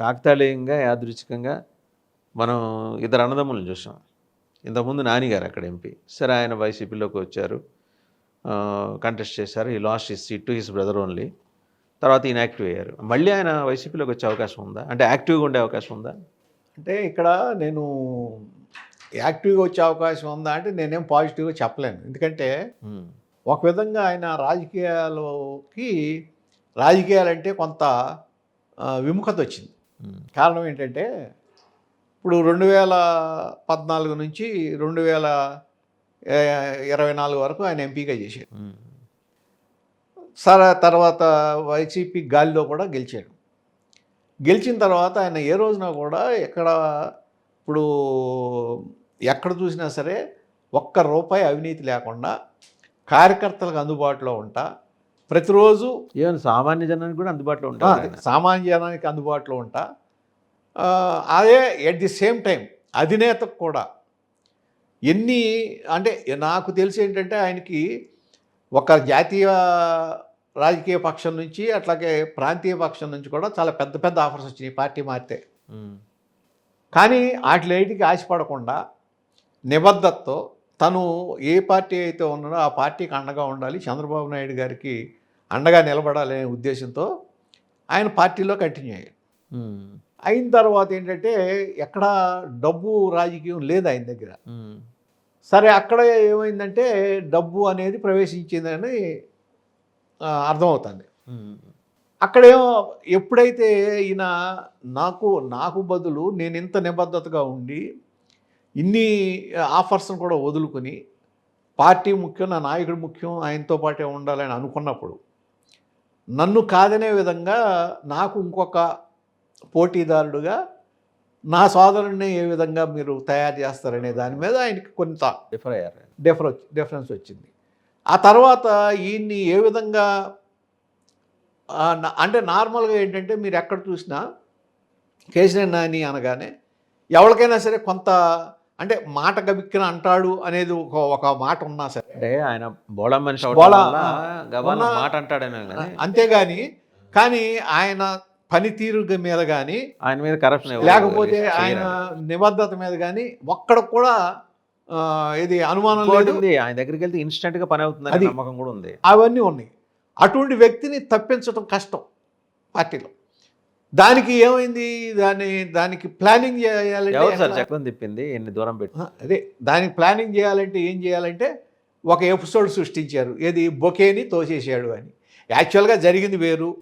కాకతాళీయంగా యాదృచ్ఛికంగా మనం ఇద్దరు అన్నదమ్ములను చూసాం. ఇంతకుముందు నానిగారు అక్కడ ఎంపీ. సరే ఆయన వైసీపీలోకి వచ్చారు. కంటెస్ట్ చేశారు. ఈ last his seat to his brother only తర్వాత ఈయన యాక్టివ్ అయ్యారు. మళ్ళీ ఆయన వైసీపీలోకి వచ్చే అవకాశం ఉందా? అంటే యాక్టివ్గా ఉండే అవకాశం ఉందా? అంటే ఇక్కడ నేను యాక్టివ్గా వచ్చే అవకాశం ఉందా అంటే నేనేం పాజిటివ్గా చెప్పలేను. ఎందుకంటే ఒక విధంగా ఆయన రాజకీయాలకి రాజకీయాలంటే కొంత విముఖత వచ్చింది. కారణం ఏంటంటే ఇప్పుడు రెండు వేల పద్నాలుగు నుంచి రెండు వేల ఇరవై నాలుగు వరకు ఆయన ఎంపీగా చేశాడు. సరే తర్వాత వైసీపీ గాలిలో కూడా గెలిచాడు. గెలిచిన తర్వాత ఆయన ఏ రోజున కూడా ఎక్కడ ఇప్పుడు ఎక్కడ చూసినా సరే ఒక్క రూపాయి అవినీతి లేకుండా కార్యకర్తలకు అందుబాటులో ఉంటా. ప్రతిరోజు ఈవెన్ సామాన్య జనానికి కూడా అందుబాటులో ఆయన. సామాన్య జనానికి అందుబాటులో ఉంటా. అదే ఎట్ ది సేమ్ టైం అధినేతకు కూడా ఎన్ని అంటే నాకు తెలిసి ఏంటంటే ఆయనకి ఒక జాతీయ రాజకీయ పక్షం నుంచి అట్లాగే ప్రాంతీయ పక్షం నుంచి కూడా చాలా పెద్ద పెద్ద ఆఫర్స్ వచ్చినాయి పార్టీ మారితే. కానీ వాటికి ఆశపడకుండా నిబద్ధతతో తను ఏ పార్టీ అయితే ఉన్నాడో ఆ పార్టీకి అండగా ఉండాలి చంద్రబాబు నాయుడు గారికి అండగా నిలబడాలనే ఉద్దేశంతో ఆయన పార్టీలో కంటిన్యూ అయ్యారు అయిన తర్వాత ఏంటంటే ఎక్కడ డబ్బు రాజకీయం లేదు ఆయన దగ్గర. సరే అక్కడ ఏమైందంటే డబ్బు అనేది ప్రవేశించిందని అర్థమవుతుంది. అక్కడేమో ఎప్పుడైతే ఈయన నాకు నాకు బదులు నేను ఇంత నిబద్ధతగా ఉండి ఇన్ని ఆఫర్స్ని కూడా వదులుకొని పార్టీ ముఖ్యం నా నాయకుడు ముఖ్యం ఆయనతో పాటే ఉండాలని అనుకున్నప్పుడు నన్ను కాదనే విధంగా నాకు ఇంకొక పోటీదారుడుగా నా సోదరుడిని ఏ విధంగా మీరు తయారు చేస్తారనే దాని మీద ఆయనకి కొంత డిఫర్ అయ్యారు. డిఫర్ డిఫరెన్స్ వచ్చింది. ఆ తర్వాత ఈయన్ని ఏ విధంగా అంటే నార్మల్గా ఏంటంటే మీరు ఎక్కడ చూసినా కేసీఆర్ నాని అనగానే ఎవరికైనా సరే కొంత అంటే మాట గబిక్కిన అంటాడు అనేది ఒక ఒక మాట ఉన్నా సరే. అంటే ఆయన బోళ మనిషి మాట అంటాడేమో కానీ. అంతేగాని కానీ ఆయన పనితీరు మీద కానీ ఆయన మీద కరప్షన్ లేకపోతే ఆయన నిబద్ధత మీద కానీ ఒక్కడ కూడా ఇది అనుమానం లేదు. ఉంది ఆయన దగ్గరికి వెళ్తే ఇన్స్టెంట్గా పని అవుతుందని అది- నమ్మకం కూడా ఉంది. అవన్నీ ఉన్నాయి. అటువంటి వ్యక్తిని తప్పించడం కష్టం పార్టీలో. దానికి ఏమైంది? దాని దానికి ప్లానింగ్ సార్? చక్రం తిప్పింది? ఎన్ని దూరం పెట్టి? అదే దానికి ప్లానింగ్ చేయాలంటే ఏం చేయాలంటే ఒక ఎపిసోడ్ సృష్టించారు. ఏది? బొకేని తోసేసాడు అని. యాక్చువల్గా జరిగింది వేరు.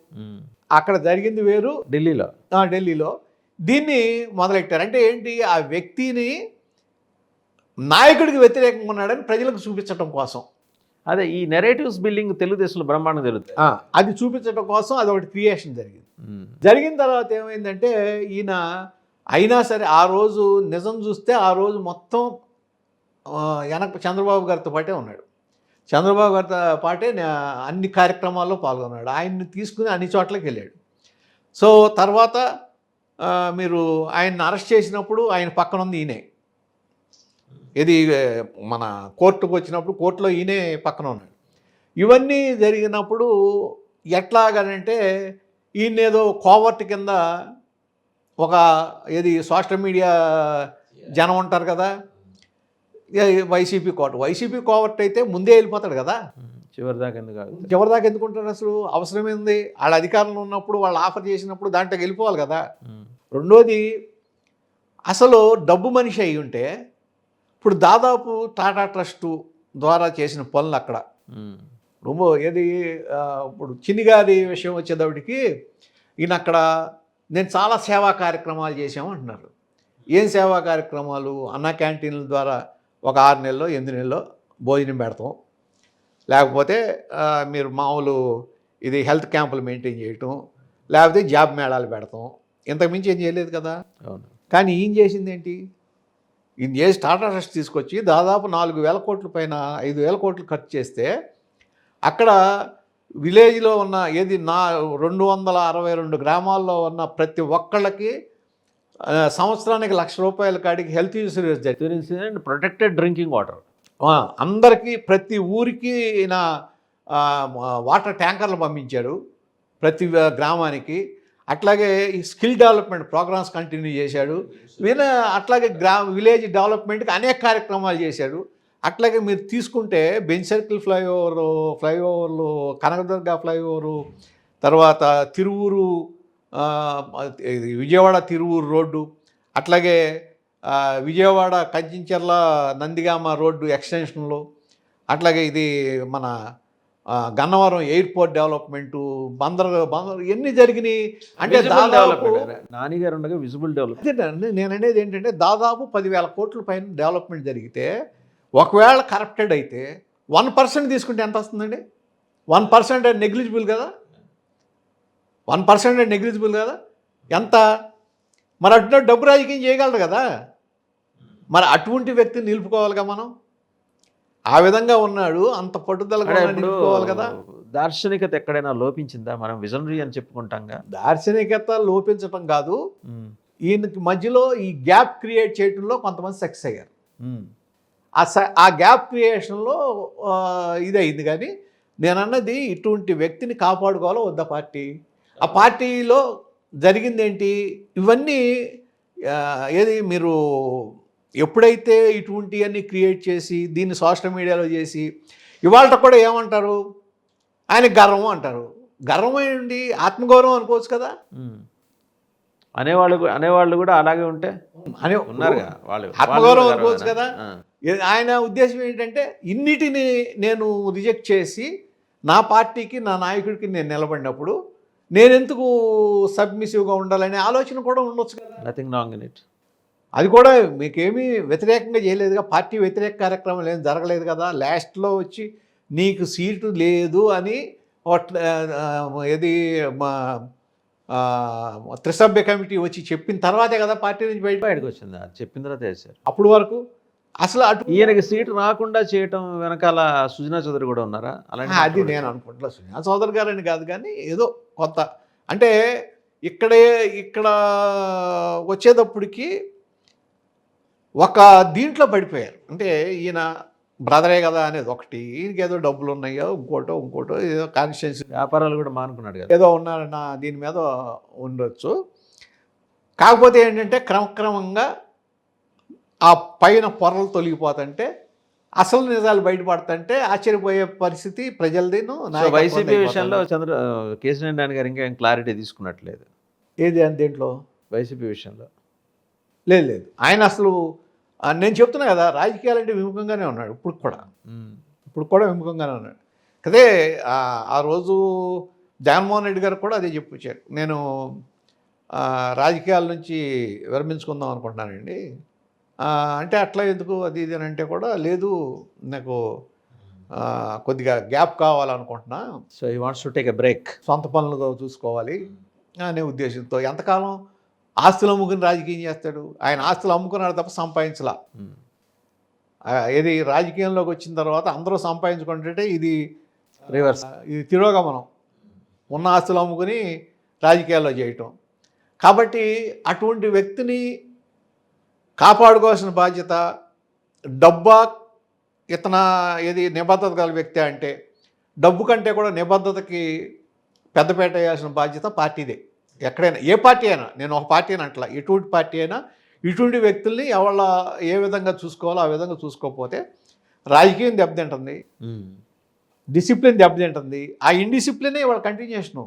అక్కడ జరిగింది వేరు ఢిల్లీలో. ఢిల్లీలో. దీన్ని మొదలెట్టారు. అంటే ఏంటి? ఆ వ్యక్తిని నాయకుడికి వ్యతిరేకంగా ఉన్నాడని ప్రజలకు చూపించడం కోసం. అదే ఈ నెరేటివ్స్ బిల్డింగ్ తెలుగుదేశంలో బ్రహ్మాండం జరుగుతుంది అది చూపించడం కోసం అది ఒకటి క్రియేషన్ జరిగింది. జరిగిన తర్వాత ఏమైందంటే ఈయన అయినా సరే ఆ రోజు నిజం చూస్తే ఆ రోజు మొత్తం వెనక చంద్రబాబు గారితో పాటే ఉన్నాడు. చంద్రబాబు గారితో పాటే అన్ని కార్యక్రమాల్లో పాల్గొన్నాడు. ఆయన్ని తీసుకుని అన్ని చోట్లకి వెళ్ళాడు. సో తర్వాత మీరు ఆయన్ని అరెస్ట్ చేసినప్పుడు ఆయన పక్కన ఉంది ఈయనే ఇది మన కోర్టుకు వచ్చినప్పుడు కోర్టులో ఈయనే పక్కన ఉన్నాడు. ఇవన్నీ జరిగినప్పుడు ఎట్లాగనంటే ఈయన ఏదో కోవర్ట్ కింద ఒక ఏది సోషల్ మీడియా జనం ఉంటారు కదా వైసీపీ కోట వైసీపీ కోవర్ట్ అయితే ముందే వెళ్ళిపోతాడు కదా ఉమ్. చివరి దాకా ఎందుకు ఆగుతారు? చివరి దాకా ఎందుకుంటారు అసలు అవసరమైంది వాళ్ళ అధికారంలో ఉన్నప్పుడు వాళ్ళు ఆఫర్ చేసినప్పుడు దాంట్లోకి వెళ్ళిపోవాలి కదా. రెండోది అసలు డబ్బు మనిషి అయి ఉంటే ఇప్పుడు దాదాపు టాటా ట్రస్ట్ ద్వారా చేసిన పనులు అక్కడ. రొమ్మ ఏది ఇప్పుడు చిన్నిగారి విషయం వచ్చేటప్పటికి ఈయన అక్కడ నేను చాలా సేవా కార్యక్రమాలు చేశాము అంటున్నారు ఏం సేవా కార్యక్రమాలు అన్న క్యాంటీన్ల ద్వారా ఒక ఆరు నెలలో ఎనిమిది నెలలో భోజనం పెడతాం. లేకపోతే మీరు మామూలు ఇది హెల్త్ క్యాంపులు మెయింటైన్ చేయటం లేకపోతే జాబ్ మేళాలు పెడతాం. ఇంతకుమించి ఏం చేయలేదు కదా. అవును. కానీ ఈయన చేసింది ఏంటి ఈయన చేసి టాటా ట్రస్ట్ తీసుకొచ్చి దాదాపు నాలుగు వేల కోట్ల పైన ఐదు వేల కోట్లు ఖర్చు చేస్తే అక్కడ విలేజ్లో ఉన్న ఏది నా రెండు వందల అరవై రెండు గ్రామాల్లో ఉన్న ప్రతి ఒక్కళ్ళకి సంవత్సరానికి లక్ష రూపాయల కాడికి హెల్త్ ఇన్సూరెన్స్ జరిగింది ప్రొటెక్టెడ్ డ్రింకింగ్ వాటర్. అందరికీ ప్రతి ఊరికి ఈయన ఆ, వాటర్ ట్యాంకర్లు పంపించాడు ప్రతి గ్రామానికి. అట్లాగే ఈ స్కిల్ డెవలప్మెంట్ ప్రోగ్రామ్స్ కంటిన్యూ చేశాడు. ఈయన అట్లాగే గ్రా విలేజ్ డెవలప్మెంట్కి అనేక కార్యక్రమాలు చేశాడు. అట్లాగే మీరు తీసుకుంటే బెంచ్ సర్కిల్ ఫ్లైఓవర్ ఫ్లైఓవర్లు కనకదుర్గ ఫ్లైఓవరు తర్వాత తిరువూరు విజయవాడ తిరువూరు రోడ్డు అట్లాగే విజయవాడ కంచించర్ల నందిగామ రోడ్డు ఎక్స్టెన్షన్లో అట్లాగే ఇది మన గన్నవరం ఎయిర్పోర్ట్ డెవలప్మెంటు బందర్ బందర్ ఎన్ని జరిగినాయి? అంటే దాదాపు డెవలప్మెంట్ నాని గారు ఉండగా విజిబుల్ డెవలప్మెంట్ నేను అనేది ఏంటంటే దాదాపు పదివేల కోట్ల పైన డెవలప్మెంట్ జరిగితే ఒకవేళ కరప్టెడ్ అయితే వన్ పర్సెంట్ తీసుకుంటే ఎంత వస్తుందండి? వన్ పర్సెంట్ నెగ్లిజిబుల్ కదా? వన్ పర్సెంట్ నెగ్లిజిబుల్ కదా? ఎంత? మరి అటు డబ్బు రాజకీయం చేయగలరు కదా? మరి అటువంటి వ్యక్తిని నిలుపుకోవాలిగా మనం? ఆ విధంగా ఉన్నాడు అంత పట్టుదల నిలుపుకోవాలి కదా? దార్శనికత ఎక్కడైనా లోపించిందా? మనం విజనరీ అని చెప్పుకుంటాంగా. దార్శనికత లోపించటం కాదు. ఈయనకి మధ్యలో ఈ గ్యాప్ క్రియేట్ చేయడంలో కొంతమంది సక్సెస్ అయ్యారు. ఆ స ఆ గ్యాప్ క్రియేషన్లో ఆ, ఇది అయింది కానీ నేను అన్నది ఇటువంటి వ్యక్తిని కాపాడుకోవాలో వద్ద పార్టీ? ఆ పార్టీలో జరిగింది ఏంటి ఇవన్నీ ఏది మీరు ఎప్పుడైతే ఇటువంటివన్నీ క్రియేట్ చేసి దీన్ని సోషల్ మీడియాలో చేసి ఇవాళ కూడా ఏమంటారు? ఆయన గర్వం అంటారు. గర్వం ఏంటి? ఆత్మగౌరవం అనుకోవచ్చు కదా? అనేవాళ్ళు అనేవాళ్ళు కూడా అలాగే ఉంటే అనే ఉన్నారుగా వాళ్ళు ఆత్మగౌరవం అనుకోవచ్చు? కదా? ఆయన ఉద్దేశం ఏంటంటే ఇన్నిటిని నేను రిజెక్ట్ చేసి నా పార్టీకి నా నాయకుడికి నేను నిలబడినప్పుడు నేను ఎందుకు సబ్మిసివ్గా ఉండాలనే ఆలోచన కూడా ఉండొచ్చు కదా. నథింగ్ రాంగ్ ఇన్ ఇట్ అది కూడా మీకేమీ వ్యతిరేకంగా చేయలేదుగా పార్టీ వ్యతిరేక కార్యక్రమం ఏం జరగలేదు కదా. లాస్ట్లో వచ్చి నీకు సీటు లేదు అని ఏది మా త్రిసభ్య కమిటీ వచ్చి చెప్పిన తర్వాతే కదా పార్టీ నుంచి బయట బయటకు వచ్చింది. అది చెప్పిన తర్వాత వేశారు అప్పుడు వరకు అసలు అటు ఈయనకి సీటు రాకుండా చేయటం వెనకాల సుజనా చౌదరి కూడా ఉన్నారా? అలాంటి అది నేను అనుకుంటున్నా సునీల్ సోదర్ గారని కాదు కానీ ఏదో కొత్త అంటే ఇక్కడే ఇక్కడ వచ్చేటప్పటికి ఒక దీంట్లో పడిపోయారు. అంటే ఈయన బ్రదరే కదా అనేది ఒకటి. ఈయనకి ఏదో డబ్బులు ఉన్నాయో ఇంకోటో ఇంకోటో ఏదో కాన్స్టిట్యున్సీ వ్యాపారాలు కూడా మానుకున్నాడు కదా. ఏదో ఉన్నారన్న దీని మీద ఉండొచ్చు. కాకపోతే ఏంటంటే క్రమక్రమంగా ఆ పైన పొరలు తొలగిపోతుంటే అసలు నిజాలు బయటపడుతుంటే ఆశ్చర్యపోయే పరిస్థితి ప్రజలదిను వైసీపీ. విషయంలో చంద్ర కేసీఆర్ నాని గారు ఇంకా క్లారిటీ తీసుకున్నట్లేదు. ఏది అని దేంట్లో? వైసీపీ విషయంలో. లేదు లేదు. ఆయన అసలు నేను చెప్తున్నా కదా రాజకీయాలంటే విముఖంగానే ఉన్నాడు ఇప్పుడు కూడా. ఇప్పుడు కూడా విముఖంగానే ఉన్నాడు. కదే ఆ రోజు జగన్మోహన్ రెడ్డి గారు కూడా అదే చెప్పొచ్చారు నేను రాజకీయాల నుంచి విరమించుకుందాం అనుకుంటున్నానండి. అంటే అట్లా ఎందుకు? అది ఇది అని అంటే కూడా లేదు నాకు కొద్దిగా gap కావాలనుకుంటున్నా. So he wants to take a break సొంత పనులు చూసుకోవాలి అనే ఉద్దేశంతో. ఎంతకాలం ఆస్తులు అమ్ముకుని రాజకీయం చేస్తాడు? ఆయన ఆస్తులు అమ్ముకున్నాడు తప్ప సంపాదించలా. ఆ, ఏది రాజకీయంలోకి వచ్చిన తర్వాత అందరూ సంపాదించుకుంటుంటే ఇది రివర్స్ ఇది తిరోగమనం. ఉన్న ఆస్తులు అమ్ముకుని రాజకీయాల్లో చేయటం. కాబట్టి అటువంటి వ్యక్తిని కాపాడుకోవాల్సిన బాధ్యత డబ్బా ఇతన ఏది నిబద్ధత గల వ్యక్తి అంటే డబ్బు కంటే కూడా నిబద్ధతకి పెద్దపేట వేయాల్సిన బాధ్యత పార్టీదే. ఎక్కడైనా ఏ పార్టీ అయినా నేను ఒక పార్టీ అని అంటలా ఎటువంటి పార్టీ అయినా ఇటువంటి వ్యక్తుల్ని ఎవళ్ళ ఏ విధంగా చూసుకోవాలో ఆ విధంగా చూసుకోకపోతే రాజకీయం దెబ్బతింటుంది. డిసిప్లిన్ దెబ్బతింటుంది. ఆ ఇండిసిప్లినే వాళ్ళ కంటిన్యూషను